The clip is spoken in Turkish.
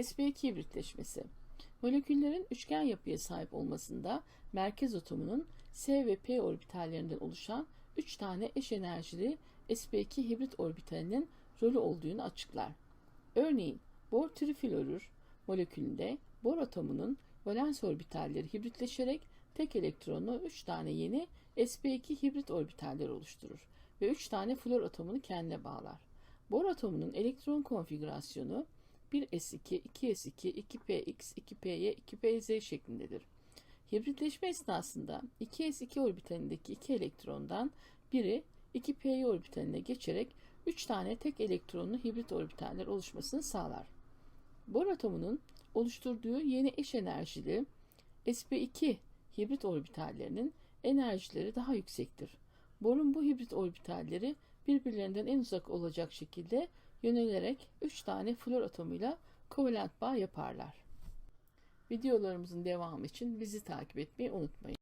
sp2 hibritleşmesi. Moleküllerin üçgen yapıya sahip olmasında merkez atomunun S ve P orbitallerinden oluşan 3 tane eş enerjili sp2 hibrit orbitalinin rolü olduğunu açıklar. Örneğin bor trifluorür molekülünde bor atomunun valens orbitalleri hibritleşerek tek elektronlu 3 tane yeni sp2 hibrit orbitaller oluşturur ve 3 tane flor atomunu kendine bağlar. Bor atomunun elektron konfigürasyonu 1s2, 2s2, 2px, 2py, 2pz şeklindedir. Hibritleşme esnasında 2s2 orbitalindeki 2 elektrondan biri 2py orbitaline geçerek 3 tane tek elektronlu hibrit orbitaller oluşmasını sağlar. Bor atomunun oluşturduğu yeni eş enerjili sp2 hibrit orbitallerinin enerjileri daha yüksektir. Borun bu hibrit orbitalleri birbirlerinden en uzak olacak şekilde yönelerek 3 tane flor atomuyla kovalent bağ yaparlar. Videolarımızın devamı için bizi takip etmeyi unutmayın.